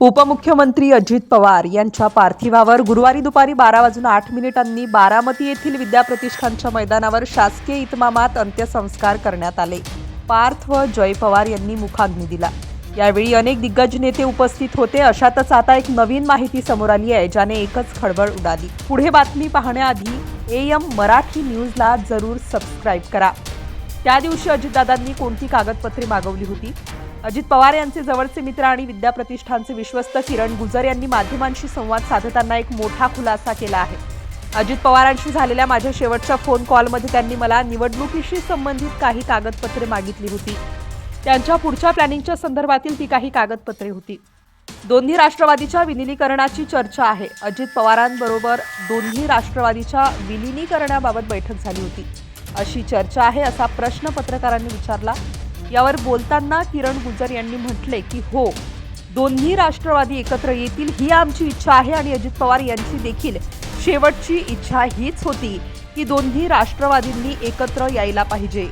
उपमुख्यमंत्री अजित पवार यांच्या पार्थिवावर गुरुवारी दुपारी बारा वाजून आठ मिनिटांनी बारामती येथील विद्याप्रतिष्ठानच्या मैदानावर शासकीय इतमामात अंत्यसंस्कार करण्यात आले. पार्थ व जय पवार यांनी मुखाग्नी दिला. यावेळी अनेक दिग्गज नेते उपस्थित होते. अशातच आता एक नवीन माहिती समोर आली आहे ज्याने एकच खळबळ उडाली. पुढे बातमी पाहण्याआधी ए एम मराठी न्यूजला जरूर सबस्क्राईब करा. त्या दिवशी अजितदादांनी कोणती कागदपत्रे मागवली होती? अजित पवार यांचे जवळचे मित्र आणि विद्याप्रतिष्ठानचे विश्वस्त किरण गुजर यांनी माध्यमांशी संवाद साधताना एक मोठा खुलासा केला आहे. अजित पवारांशी झालेल्या माझ्या शेवटच्या फोन कॉलमध्ये त्यांनी मला निवडणुकीशी संबंधित काही कागदपत्रे मागितली होती. त्यांच्या पुढच्या प्लॅनिंगच्या संदर्भातील ती काही कागदपत्रे होती. दोन्ही राष्ट्रवादीच्या विलिनीकरणाची चर्चा आहे. अजित पवारांबरोबर दोन्ही राष्ट्रवादीच्या विलिनीकरणाबाबत बैठक झाली होती. अशी चर्चा आहे असा प्रश्न पत्रकारांनी विचारला. यावर बोलताना किरण गुजर यांनी म्हटले की हो दोन्ही राष्ट्रवादी एकत्र येतील ही आमची इच्छा आहे आणि अजित पवार यांची देखील शेवटची इच्छा हीच होती की दोन्ही राष्ट्रवादींनी एकत्र यायला पाहिजे.